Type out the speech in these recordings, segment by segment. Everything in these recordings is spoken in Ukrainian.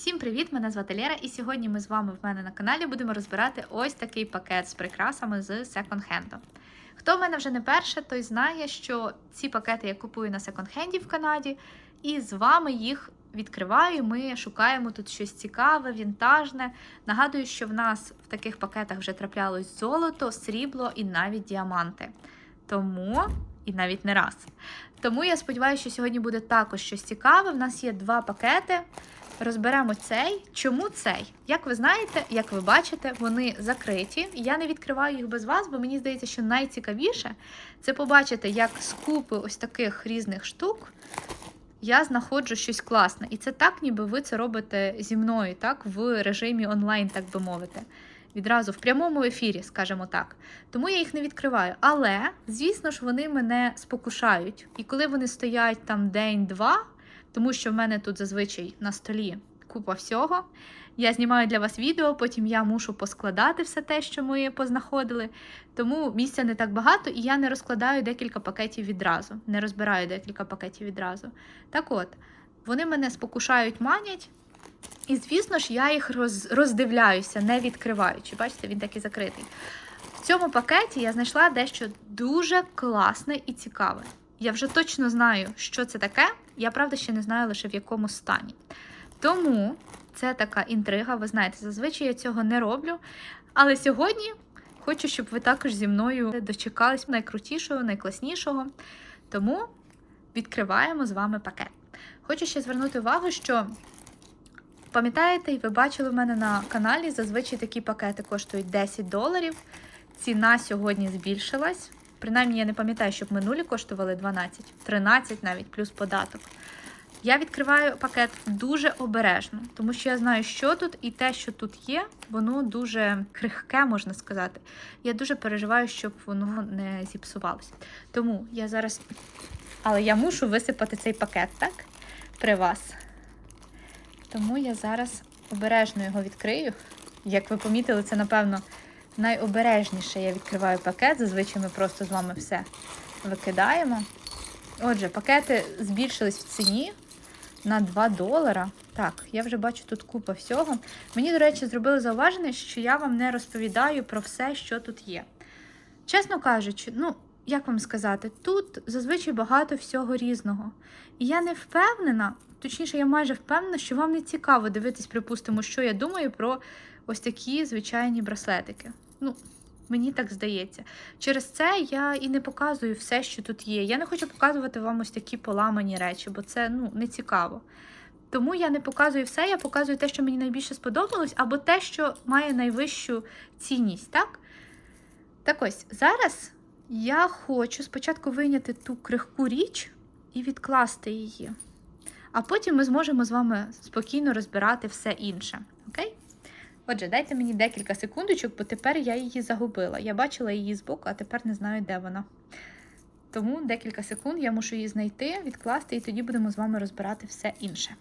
Всім привіт! Мене звати Лера, і сьогодні ми з вами в мене на каналі будемо розбирати ось такий пакет з прикрасами з секонд-хенду. Хто в мене вже не перше, той знає, що ці пакети я купую на секонд-хенді в Канаді, і з вами їх відкриваю. Ми шукаємо тут щось цікаве, вінтажне. Нагадую, що в нас в таких пакетах вже траплялось золото, срібло і навіть діаманти. Тому, і навіть не раз. Тому я сподіваюся, що сьогодні буде також щось цікаве. В нас є два пакети. Розберемо цей. Чому цей? Як ви знаєте, як ви бачите, вони закриті. Я не відкриваю їх без вас, бо мені здається, що найцікавіше це побачити, як з купи ось таких різних штук я знаходжу щось класне. І це так, ніби ви це робите зі мною, так, в режимі онлайн, так би мовити. Відразу в прямому ефірі, скажімо так. Тому я їх не відкриваю. Але, звісно ж, вони мене спокушають. І коли вони стоять там день-два, тому що в мене тут зазвичай на столі купа всього. Я знімаю для вас відео, потім я мушу поскладати все те, що ми познаходили. Тому місця не так багато, і я не розкладаю декілька пакетів відразу, не розбираю декілька пакетів відразу. Так от, вони мене спокушають, манять. І, звісно ж, я їх роз, роздивляюся, не відкриваючи. Бачите, він такий закритий. В цьому пакеті я знайшла дещо дуже класне і цікаве. Я вже точно знаю, що це таке. Я правда ще не знаю лише в якому стані. Тому це така інтрига. Ви знаєте, зазвичай я цього не роблю. Але сьогодні хочу, щоб ви також зі мною дочекались найкрутішого, найкласнішого. Тому відкриваємо з вами пакет. Хочу ще звернути увагу, що. Пам'ятаєте, і ви бачили в мене на каналі, зазвичай такі пакети коштують 10 доларів. Ціна сьогодні збільшилась. Принаймні, я не пам'ятаю, щоб минулі коштували 12, 13 навіть, плюс податок. Я відкриваю пакет дуже обережно, тому що я знаю, що тут, і те, що тут є, воно дуже крихке, можна сказати. Я дуже переживаю, щоб воно не зіпсувалося. Тому я зараз. Але я мушу висипати цей пакет, так? При вас. Тому я зараз обережно його відкрию. Як ви помітили, це, напевно, найобережніше я відкриваю пакет. Зазвичай ми просто з вами все викидаємо. Отже, пакети збільшились в ціні на 2 долара. Так, я вже бачу тут купа всього. Мені, до речі, зробили зауваження, що я вам не розповідаю про все, що тут є. Чесно кажучи, ну, як вам сказати, тут зазвичай багато всього різного. І я не впевнена, точніше, я майже впевнена, що вам не цікаво дивитись, припустимо, що я думаю про ось такі звичайні браслетики. Ну, Мені так здається. Через це я і не показую все, що тут є. Я не хочу показувати вам ось такі поламані речі, бо це ну, не цікаво. Тому я не показую все, я показую те, що мені найбільше сподобалось, або те, що має найвищу цінність. Так Так ось, зараз я хочу спочатку вийняти ту крихку річ і відкласти її. А потім ми зможемо з вами спокійно розбирати все інше. Окей? Отже, дайте мені декілька секундочок, бо тепер я її загубила. Я бачила її збоку, а тепер не знаю, де вона. Тому декілька секунд я мушу її знайти, відкласти, і тоді будемо з вами розбирати все інше.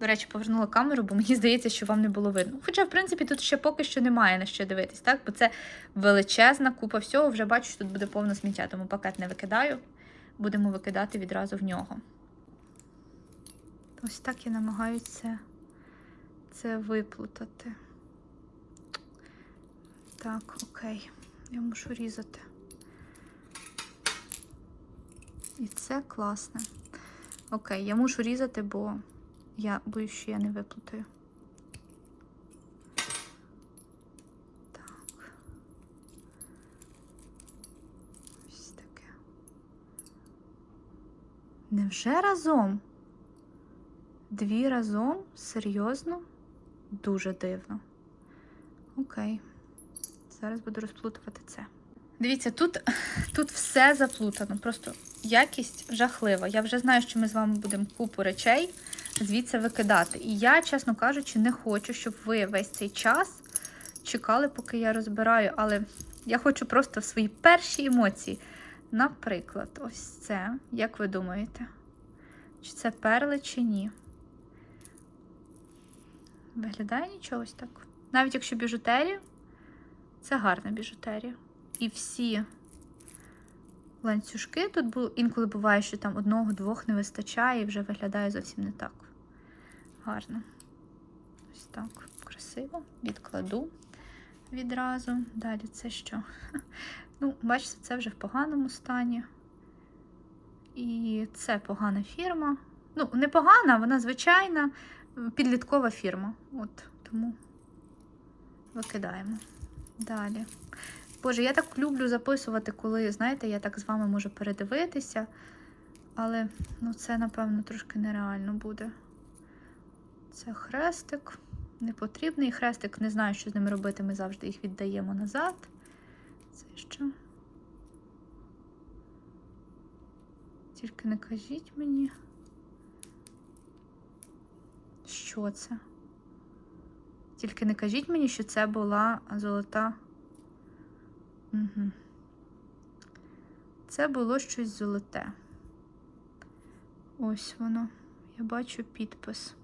До речі, повернула камеру, бо мені здається, що вам не було видно. Хоча, в принципі, тут ще поки що немає на що дивитись, так? Бо це величезна купа всього. Вже бачу, що тут буде повно сміття, тому пакет не викидаю. Будемо викидати відразу в нього. Ось так я намагаюся це виплутати. Так, окей, я мушу різати. І це класне. Окей, я мушу різати, бо я боюсь, що я не виплутаю. Так. Ось таке. Невже разом? Дві разом? Серйозно? Дуже дивно. Окей. Зараз буду розплутувати це. Дивіться, тут тут все заплутано. Просто якість жахлива. Я вже знаю, що ми з вами будемо купу речей звідси викидати. І я, чесно кажучи, не хочу, щоб ви весь цей час чекали, поки я розбираю. Але я хочу просто свої перші емоції. Наприклад, ось це. Як ви думаєте? Чи це перли, чи ні? Виглядає нічого так. Навіть якщо біжутерія. Це гарна біжутерія. І всі ланцюжки тут інколи буває, що там одного-двох не вистачає і вже виглядає зовсім не так. Гарно. Ось так, красиво. Відкладу відразу. Далі це що? Ну, бачите, це вже в поганому стані. І це погана фірма. Ну, не погана, вона звичайна підліткова фірма. От тому викидаємо. Далі. Боже, я так люблю записувати, коли, знаєте, я так з вами можу передивитися. Але ну, це, напевно, трошки нереально буде. Це хрестик. Непотрібний хрестик. Не знаю, що з ними робити. Ми завжди їх віддаємо назад. Це що? Тільки не кажіть мені. Що це? Тільки не кажіть мені, що це була золота. Угу. Це було щось золоте. Ось воно. Я бачу підпис.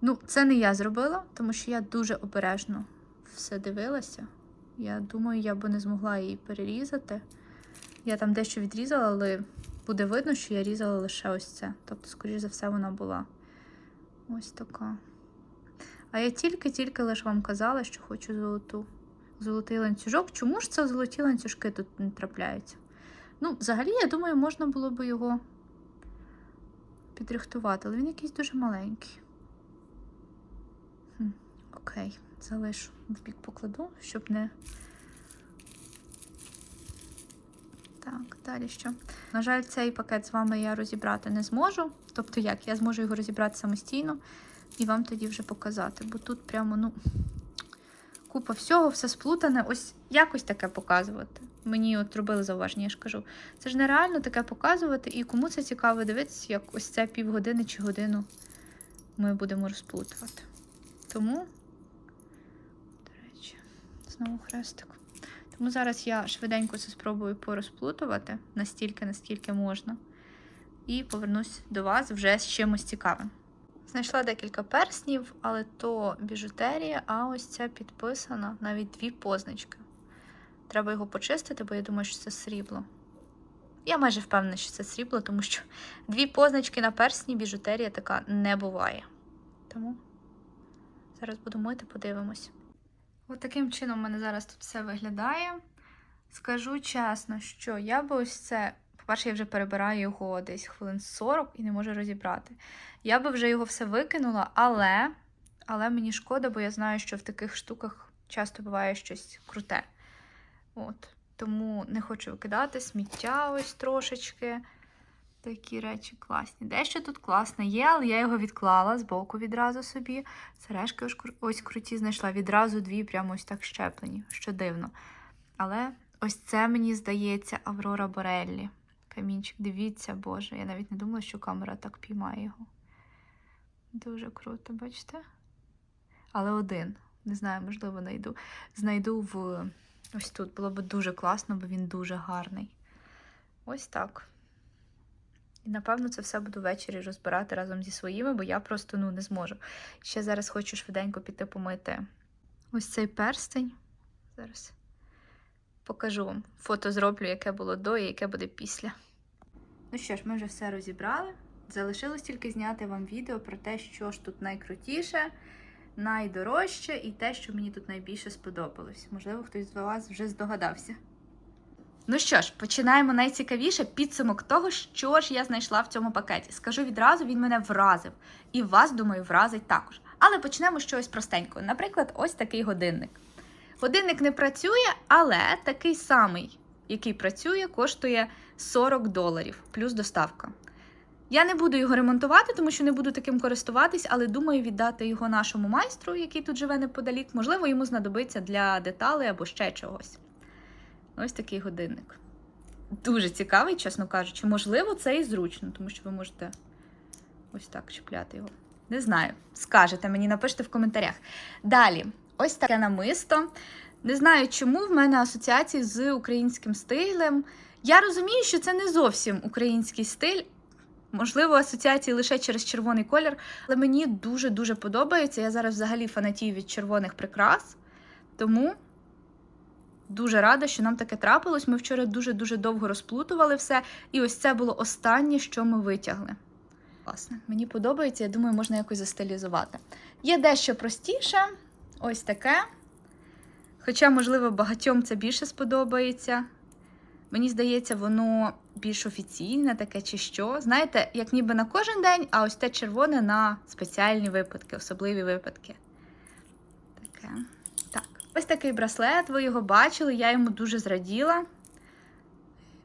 Ну, це не я зробила, тому що я дуже обережно все дивилася. Я думаю, я би не змогла її перерізати. Я там дещо відрізала, але буде видно, що я різала лише ось це. Тобто, скоріш за все, вона була ось така. А я тільки-тільки лише вам казала, що хочу золоту. Золотий ланцюжок. Чому ж це золоті ланцюжки тут не трапляються? Ну, взагалі, я думаю, можна було би його підрихтувати, але він якийсь дуже маленький. Хм, окей, залишу в бік покладу, щоб не. Так, далі що? На жаль, цей пакет з вами я розібрати не зможу. Тобто як? Я зможу його розібрати самостійно і вам тоді вже показати. Бо тут прямо, ну, купа всього, все сплутане. Ось якось таке показувати. Мені от робили зауваження, я ж кажу. Це ж нереально таке показувати, і кому це цікаво дивитися, як ось це півгодини чи годину ми будемо розплутувати. Тому, до речі, знову хрестик. Тому зараз я швиденько це спробую порозплутувати настільки, наскільки можна. І повернусь до вас вже з чимось цікавим. Знайшла декілька перснів, але то біжутерія, а ось ця підписана навіть дві позначки. Треба його почистити, бо я думаю, що це срібло. Я майже впевнена, що це срібло, тому що дві позначки на персні біжутерія така не буває. Тому зараз буду мити, подивимось. От чином у мене зараз тут все виглядає. Скажу чесно, що я би ось це. По-перше, я вже перебираю його десь хвилин 40 і не можу розібрати. Я би вже його все викинула, але але мені шкода, бо я знаю, що в таких штуках часто буває щось круте. От. Тому не хочу викидати сміття ось трошечки. Такі речі класні. Дещо тут класне є, але я його відклала збоку відразу собі. Сережки ось круті знайшла. Відразу дві, прямо ось так щеплені, що дивно. Але ось це мені здається Аврора Бореллі. Камінчик, дивіться, Боже. Я навіть не думала, що камера так піймає його. Дуже круто, бачите? Але один. Не знаю, можливо, знайду. Знайду в ось тут. Було б дуже класно, бо він дуже гарний. Ось так. І, напевно, це все буду ввечері розбирати разом зі своїми, бо я просто ну, не зможу. Ще зараз хочу швиденько піти помити ось цей перстень. Зараз покажу вам. Фото зроблю, яке було до і яке буде після. Ну що ж, ми вже все розібрали. Залишилось тільки зняти вам відео про те, що ж тут найкрутіше, найдорожче і те, що мені тут найбільше сподобалось. Можливо, хтось з вас вже здогадався. Ну що ж, починаємо найцікавіше підсумок того, що ж я знайшла в цьому пакеті. Скажу відразу, він мене вразив. І вас, думаю, вразить також. Але почнемо з чогось простенького. Наприклад, ось такий годинник. Годинник не працює, але такий самий, який працює, коштує 40 доларів плюс доставка. Я не буду його ремонтувати, тому що не буду таким користуватись, але думаю віддати його нашому майстру, який тут живе неподалік. Можливо, йому знадобиться для деталей або ще чогось. Ось такий годинник. Дуже цікавий, чесно кажучи. Можливо, це і зручно, тому що ви можете ось так чіпляти його. Не знаю. Скажете мені, напишіть в коментарях. Далі, ось таке намисто. Не знаю, чому в мене асоціації з українським стилем. Я розумію, що це не зовсім український стиль. Можливо, асоціації лише через червоний колір, але мені дуже-дуже подобається. Я зараз взагалі фанатію від червоних прикрас. Тому дуже рада, що нам таке трапилось. Ми вчора дуже-дуже довго розплутували все. І ось це було останнє, що ми витягли. класне. Мені подобається, я думаю, можна якось застилізувати. Є дещо простіше, ось таке. Хоча, можливо, багатьом це більше сподобається. Мені здається, воно більш офіційне таке чи що. Знаєте, як ніби на кожен день, а ось те червоне на спеціальні випадки, особливі випадки. Таке. Так. Ось такий браслет, ви його бачили, я йому дуже зраділа.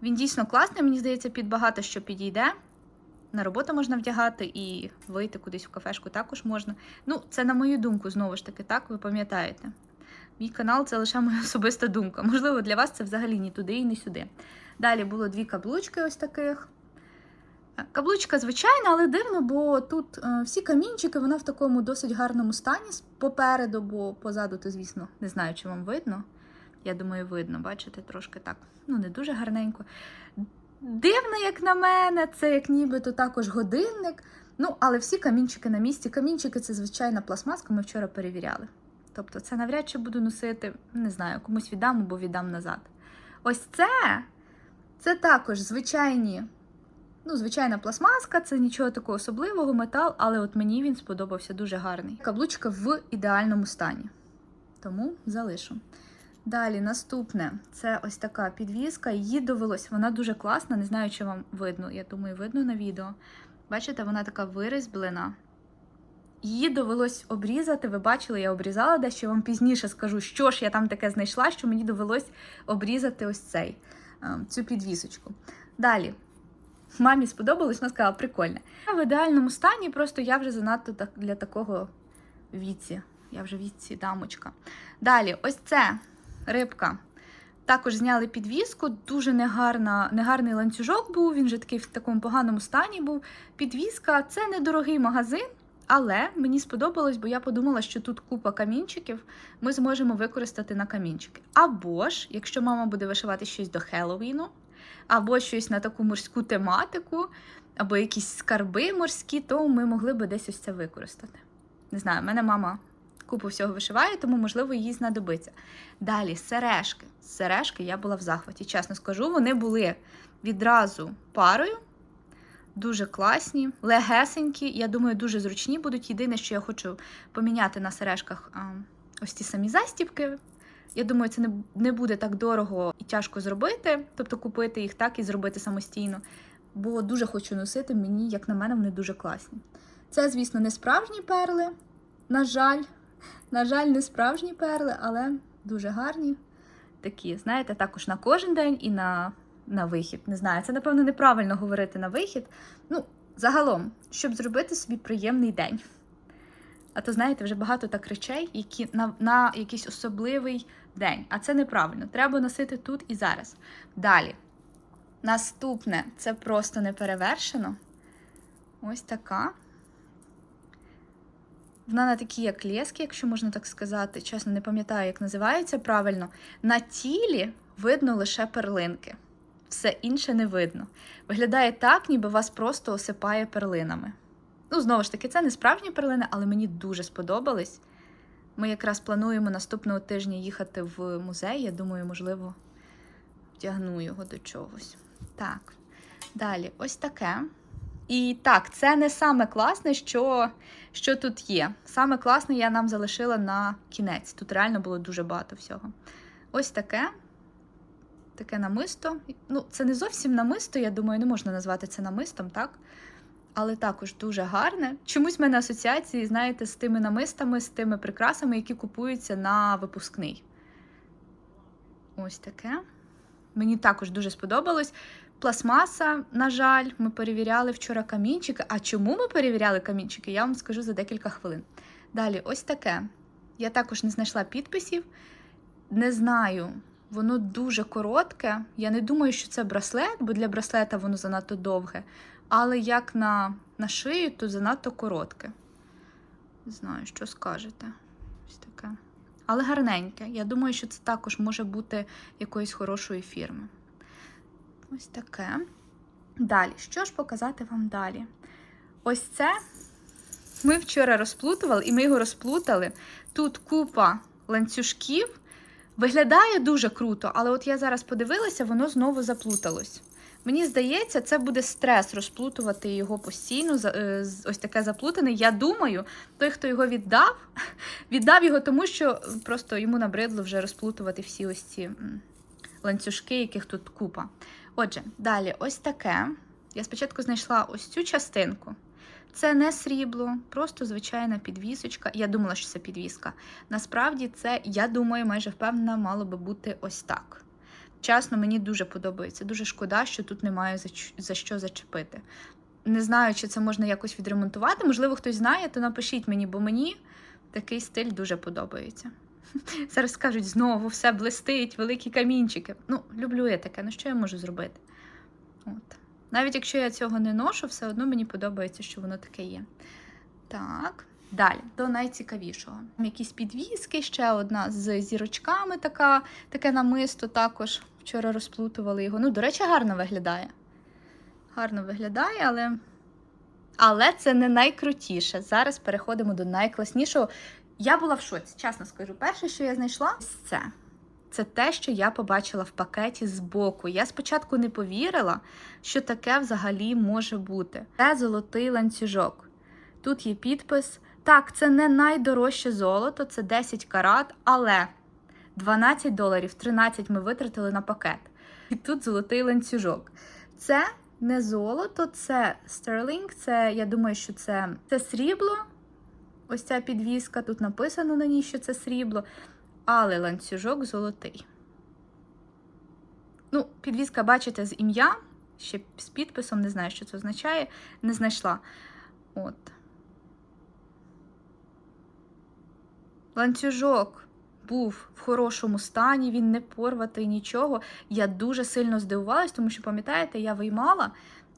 Він дійсно класний, мені здається, під багато що підійде. На роботу можна вдягати і вийти кудись в кафешку також можна. Ну, це на мою думку, знову ж таки, так, ви пам'ятаєте. Мій канал це лише моя особиста думка. Можливо, для вас це взагалі ні туди і ні сюди. Далі було дві каблучки ось таких. Каблучка звичайна, але дивно, бо тут е, всі камінчики, вона в такому досить гарному стані попереду, бо позаду, то, звісно, не знаю, чи вам видно. Я думаю, видно, бачите, трошки так. Ну, не дуже гарненько. Дивно, як на мене, це як нібито також годинник. Ну, але всі камінчики на місці. Камінчики це звичайна пластмаска, ми вчора перевіряли. Тобто, це навряд чи буду носити, не знаю, комусь віддам або віддам назад. Ось це, це також звичайні, ну, звичайна пластмаска, це нічого такого особливого, метал, але от мені він сподобався дуже гарний. Каблучка в ідеальному стані. Тому залишу. Далі, наступне це ось така підвіска. Її довелось, вона дуже класна, не знаю, чи вам видно. Я думаю, видно на відео. Бачите, вона така вирізблена. Її довелось обрізати. Ви бачили, я обрізала дещо. Вам пізніше скажу, що ж я там таке знайшла, що мені довелось обрізати ось цей, е, цю підвісочку. Далі. Мамі сподобалось, вона сказала, прикольне. В ідеальному стані, просто я вже занадто для такого віці. Я вже віці дамочка. Далі, ось це рибка. Також зняли підвіску, дуже негарна, негарний ланцюжок був, він вже такий в такому поганому стані був. Підвіска це недорогий магазин, але мені сподобалось, бо я подумала, що тут купа камінчиків, ми зможемо використати на камінчики. Або ж, якщо мама буде вишивати щось до Хеллоуіну, або щось на таку морську тематику, або якісь скарби морські, то ми могли би десь ось це використати. Не знаю, в мене мама купу всього вишиває, тому, можливо, їй знадобиться. Далі сережки. Сережки я була в захваті. Чесно скажу, вони були відразу парою. Дуже класні, легесенькі. Я думаю, дуже зручні будуть. Єдине, що я хочу поміняти на сережках ось ті самі застібки. Я думаю, це не буде так дорого і тяжко зробити, тобто купити їх так і зробити самостійно. Бо дуже хочу носити, мені, як на мене, вони дуже класні. Це, звісно, не справжні перли. На жаль, на жаль, не справжні перли, але дуже гарні. Такі, знаєте, також на кожен день і на, на вихід. Не знаю, це, напевно, неправильно говорити на вихід. Ну, загалом, щоб зробити собі приємний день. А то, знаєте, вже багато так речей, які на, на якийсь особливий день. А це неправильно. Треба носити тут і зараз. Далі. Наступне це просто неперевершено. Ось така. Вона на такі, як лески, якщо можна так сказати. Чесно, не пам'ятаю, як називається правильно. На тілі видно лише перлинки. Все інше не видно. Виглядає так, ніби вас просто осипає перлинами. Ну, знову ж таки, це не справжні перлини, але мені дуже сподобались. Ми якраз плануємо наступного тижня їхати в музей. Я думаю, можливо, втягну його до чогось. Так, далі, ось таке. І так, це не саме класне, що, що тут є. Саме класне я нам залишила на кінець. Тут реально було дуже багато всього. Ось таке. Таке намисто. Ну, це не зовсім намисто, я думаю, не можна назвати це намистом, так? Але також дуже гарне. Чомусь в мене асоціації, знаєте, з тими намистами, з тими прикрасами, які купуються на випускний. Ось таке. Мені також дуже сподобалось. Пластмаса, на жаль, ми перевіряли вчора камінчики. А чому ми перевіряли камінчики, я вам скажу за декілька хвилин. Далі, ось таке. Я також не знайшла підписів. Не знаю, воно дуже коротке. Я не думаю, що це браслет, бо для браслета воно занадто довге. Але як на, на шию, то занадто коротке. Не знаю, що скажете. Ось таке. Але гарненьке. Я думаю, що це також може бути якоїсь хорошої фірми. Ось таке. Далі, що ж показати вам далі? Ось це ми вчора розплутували, і ми його розплутали. Тут купа ланцюжків. Виглядає дуже круто, але от я зараз подивилася, воно знову заплуталось. Мені здається, це буде стрес розплутувати його постійно. е, Ось таке заплутане. Я думаю, той, хто його віддав, віддав його тому, що просто йому набридло вже розплутувати всі ось ці ланцюжки, яких тут купа. Отже, далі, ось таке. Я спочатку знайшла ось цю частинку. Це не срібло, просто звичайна підвісочка. Я думала, що це підвіска. Насправді, це, я думаю, майже впевнена, мало би бути ось так. Чесно, мені дуже подобається. Дуже шкода, що тут немає за, що зачепити. Не знаю, чи це можна якось відремонтувати. Можливо, хтось знає, то напишіть мені, бо мені такий стиль дуже подобається. Зараз скажуть знову все блистить, великі камінчики. Ну, люблю я таке, ну що я можу зробити? От. Навіть якщо я цього не ношу, все одно мені подобається, що воно таке є. Так, далі, до найцікавішого. Якісь підвіски, ще одна з зірочками, така, таке намисто також. Вчора розплутували його. Ну, до речі, гарно виглядає. Гарно виглядає, але. Але це не найкрутіше. Зараз переходимо до найкласнішого. Я була в шоці, чесно скажу. Перше, що я знайшла, це. Це те, що я побачила в пакеті збоку. Я спочатку не повірила, що таке взагалі може бути. Це золотий ланцюжок. Тут є підпис. Так, це не найдорожче золото, це 10 карат, але 12 доларів, 13 ми витратили на пакет. І тут золотий ланцюжок. Це не золото, це стерлінг. Це, я думаю, що це, це срібло. Ось ця підвіска, тут написано на ній, що це срібло, але ланцюжок золотий. Ну, підвіска, бачите, з ім'я, ще з підписом, не знаю, що це означає, не знайшла. От. Ланцюжок був в хорошому стані, він не порватий нічого. Я дуже сильно здивувалась, тому що, пам'ятаєте, я виймала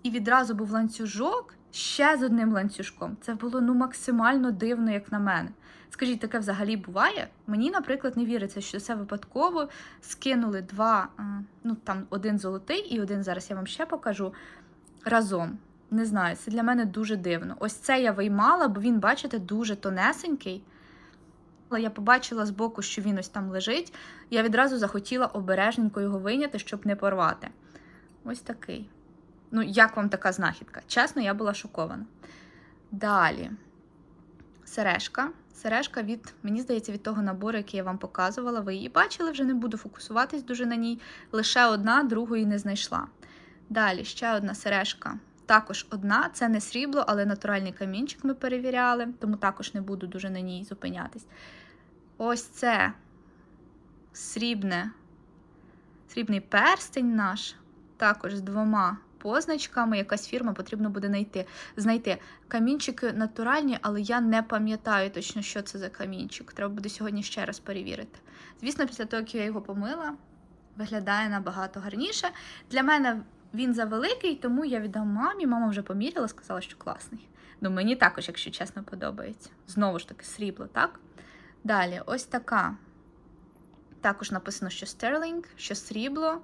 і відразу був ланцюжок ще з одним ланцюжком. Це було ну максимально дивно, як на мене. Скажіть, таке взагалі буває? Мені, наприклад, не віриться, що це випадково скинули два, ну там один золотий і один зараз я вам ще покажу разом. Не знаю, це для мене дуже дивно. Ось це я виймала, бо він, бачите, дуже тонесенький. Але я побачила збоку, що він ось там лежить. Я відразу захотіла обережненько його вийняти, щоб не порвати. Ось такий. Ну, як вам така знахідка? Чесно, я була шокована. Далі. Сережка. Сережка від, мені здається, від того набору, який я вам показувала. Ви її бачили, вже не буду фокусуватись дуже на ній. Лише одна, другої не знайшла. Далі ще одна сережка. Також одна, це не срібло, але натуральний камінчик ми перевіряли, тому також не буду дуже на ній зупинятись. Ось це срібне, срібний перстень наш, також з двома позначками. Якась фірма потрібно буде знайти. знайти. Камінчики натуральні, але я не пам'ятаю точно, що це за камінчик. Треба буде сьогодні ще раз перевірити. Звісно, після того, як я його помила, виглядає набагато гарніше. Для мене він завеликий, тому я віддам мамі. Мама вже поміряла, сказала, що класний. Ну, мені також, якщо чесно, подобається. Знову ж таки, срібло, так? Далі, ось така. Також написано, що стерлінг, що срібло,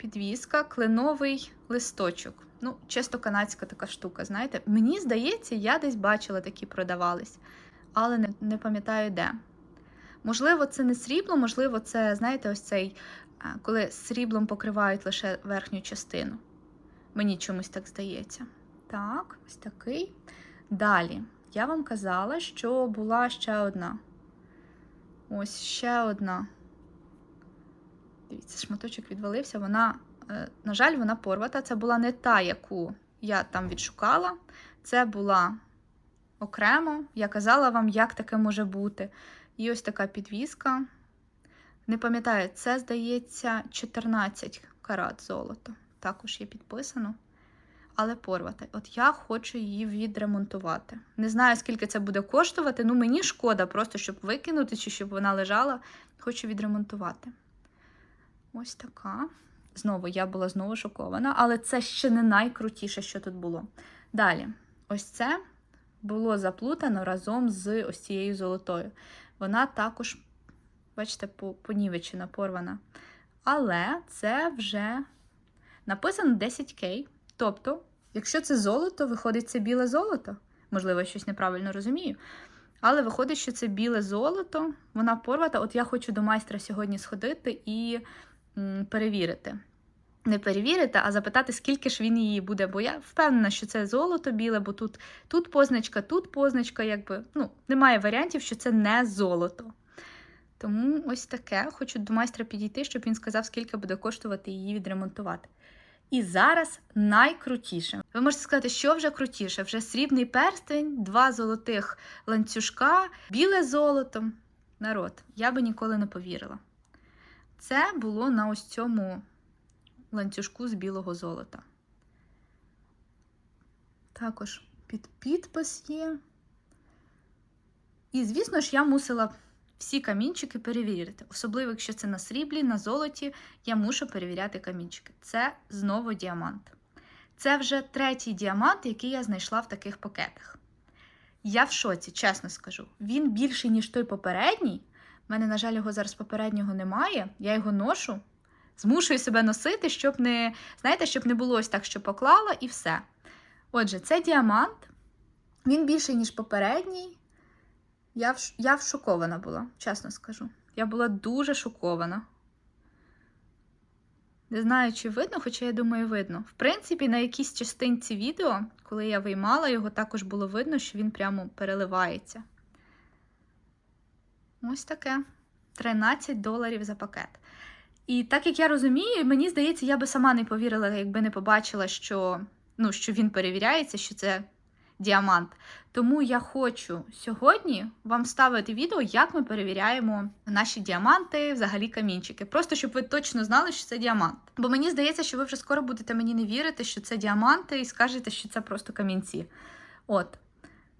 підвіска, кленовий листочок. Ну, чисто канадська така штука, знаєте. Мені здається, я десь бачила такі продавались, але не, не пам'ятаю де. Можливо, це не срібло, можливо, це, знаєте, ось цей, коли сріблом покривають лише верхню частину. Мені чомусь так здається. Так, ось такий. Далі. Я вам казала, що була ще одна. Ось ще одна. Дивіться, шматочок відвалився. Вона, е, на жаль, вона порвата. Це була не та, яку я там відшукала. Це була окремо. Я казала вам, як таке може бути. І ось така підвіска. Не пам'ятаю, це, здається, 14 карат золота. Також є підписано. Але порвати. От я хочу її відремонтувати. Не знаю, скільки це буде коштувати. Ну, мені шкода, просто щоб викинути чи щоб вона лежала. Хочу відремонтувати. Ось така. Знову я була знову шокована, але це ще не найкрутіше, що тут було. Далі, ось це було заплутано разом з ось цією золотою. Вона також, бачите, понівечена, порвана. Але це вже написано 10К. Тобто, якщо це золото, виходить це біле золото. Можливо, я щось неправильно розумію. Але виходить, що це біле золото, вона порвата. От я хочу до майстра сьогодні сходити і перевірити. не перевірити, а запитати, скільки ж він її буде. Бо я впевнена, що це золото біле, бо тут, тут позначка, тут позначка, якби ну, немає варіантів, що це не золото. Тому ось таке. Хочу до майстра підійти, щоб він сказав, скільки буде коштувати її відремонтувати. І зараз найкрутіше. Ви можете сказати, що вже крутіше? Вже срібний перстень, два золотих ланцюжка, біле золото. Народ, я би ніколи не повірила. Це було на ось цьому ланцюжку з білого золота. Також під підпис є. І, звісно ж, я мусила всі камінчики перевірити. Особливо, якщо це на сріблі, на золоті, я мушу перевіряти камінчики. Це знову діамант. Це вже третій діамант, який я знайшла в таких пакетах. Я в шоці, чесно скажу. Він більший, ніж той попередній. У мене, на жаль, його зараз попереднього немає. Я його ношу, змушую себе носити, щоб не, знаєте, щоб не було ось так, що поклала, і все. Отже, це діамант. Він більший, ніж попередній. Я, я шокована була, чесно скажу. Я була дуже шокована. Не знаю, чи видно, хоча я думаю, видно. В принципі, на якійсь частинці відео, коли я виймала його, також було видно, що він прямо переливається. Ось таке. 13 доларів за пакет. І так як я розумію, мені здається, я би сама не повірила, якби не побачила, що, ну, що він перевіряється, що це діамант. Тому я хочу сьогодні вам ставити відео, як ми перевіряємо наші діаманти, взагалі камінчики. Просто щоб ви точно знали, що це діамант. Бо мені здається, що ви вже скоро будете мені не вірити, що це діаманти, і скажете, що це просто камінці. От.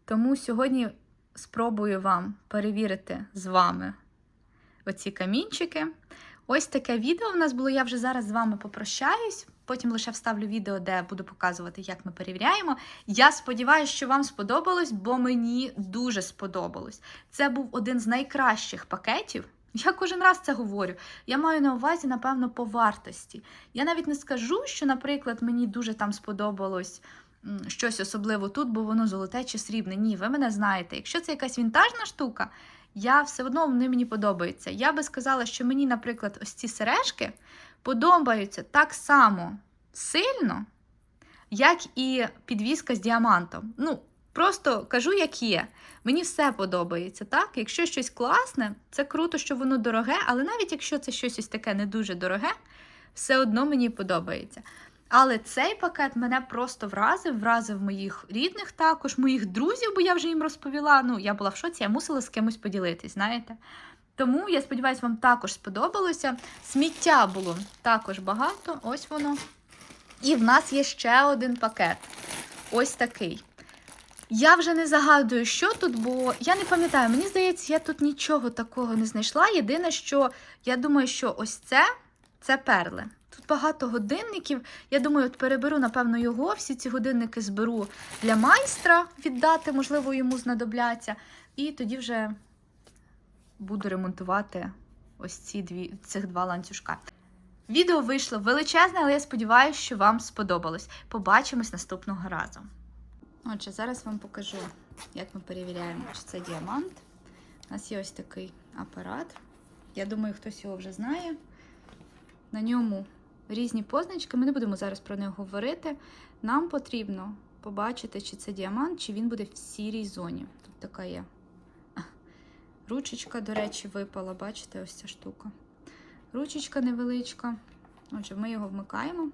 Тому сьогодні спробую вам перевірити з вами оці камінчики. Ось таке відео в нас було. Я вже зараз з вами попрощаюсь. Потім лише вставлю відео, де буду показувати, як ми перевіряємо. Я сподіваюся, що вам сподобалось, бо мені дуже сподобалось. Це був один з найкращих пакетів. Я кожен раз це говорю. Я маю на увазі, напевно, по вартості. Я навіть не скажу, що, наприклад, мені дуже там сподобалось щось особливо тут, бо воно золоте чи срібне. Ні, ви мене знаєте. Якщо це якась вінтажна штука, я все одно вони мені подобаються. Я би сказала, що мені, наприклад, ось ці сережки подобаються так само сильно, як і підвіска з діамантом. Ну, просто кажу, як є. Мені все подобається, так? Якщо щось класне, це круто, що воно дороге, але навіть якщо це щось ось таке не дуже дороге, все одно мені подобається. Але цей пакет мене просто вразив, вразив моїх рідних також, моїх друзів, бо я вже їм розповіла. Ну, я була в шоці, я мусила з кимось поділитись, знаєте. Тому я сподіваюся, вам також сподобалося. Сміття було також багато, ось воно. І в нас є ще один пакет. Ось такий. Я вже не загадую, що тут, бо я не пам'ятаю, мені здається, я тут нічого такого не знайшла. Єдине, що я думаю, що ось це це перли. Тут багато годинників. Я думаю, от переберу, напевно, його. Всі ці годинники зберу для майстра віддати, можливо, йому знадобляться. І тоді вже буду ремонтувати ось ці дві, цих два ланцюжка. Відео вийшло величезне, але я сподіваюся, що вам сподобалось. Побачимось наступного разу. Отже, зараз вам покажу, як ми перевіряємо, чи це діамант. У нас є ось такий апарат. Я думаю, хтось його вже знає. На ньому різні позначки. Ми не будемо зараз про них говорити. Нам потрібно побачити, чи це діамант, чи він буде в сірій зоні. Тут така є. Ручечка, до речі, випала, бачите, ось ця штука. Ручечка невеличка. Отже, ми його вмикаємо.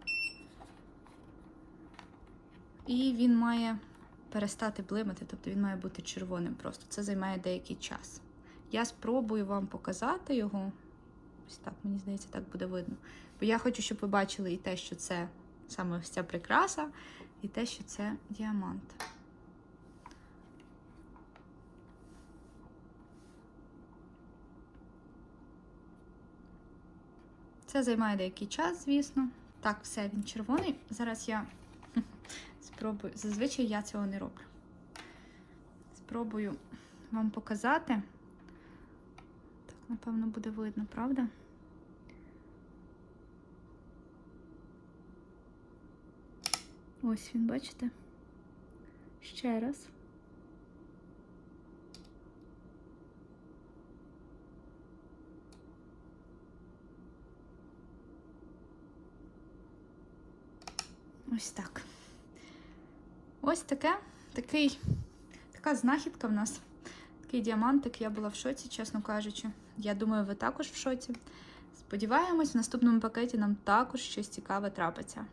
І він має перестати блимати, тобто він має бути червоним просто. Це займає деякий час. Я спробую вам показати його. Ось так, мені здається, так буде видно. Бо я хочу, щоб ви бачили і те, що це саме ось ця прикраса, і те, що це діамант. Це займає деякий час, звісно. Так, все, він червоний. Зараз я спробую. Зазвичай я цього не роблю. Спробую вам показати. Напевно, буде видно, правда? Ось він, бачите? Ще раз. Ось так. Ось таке, такий, така знахідка в нас. Такий діамантик, я була в шоці, чесно кажучи. Я думаю, ви також в шоці. Сподіваємось, в наступному пакеті нам також щось цікаве трапиться.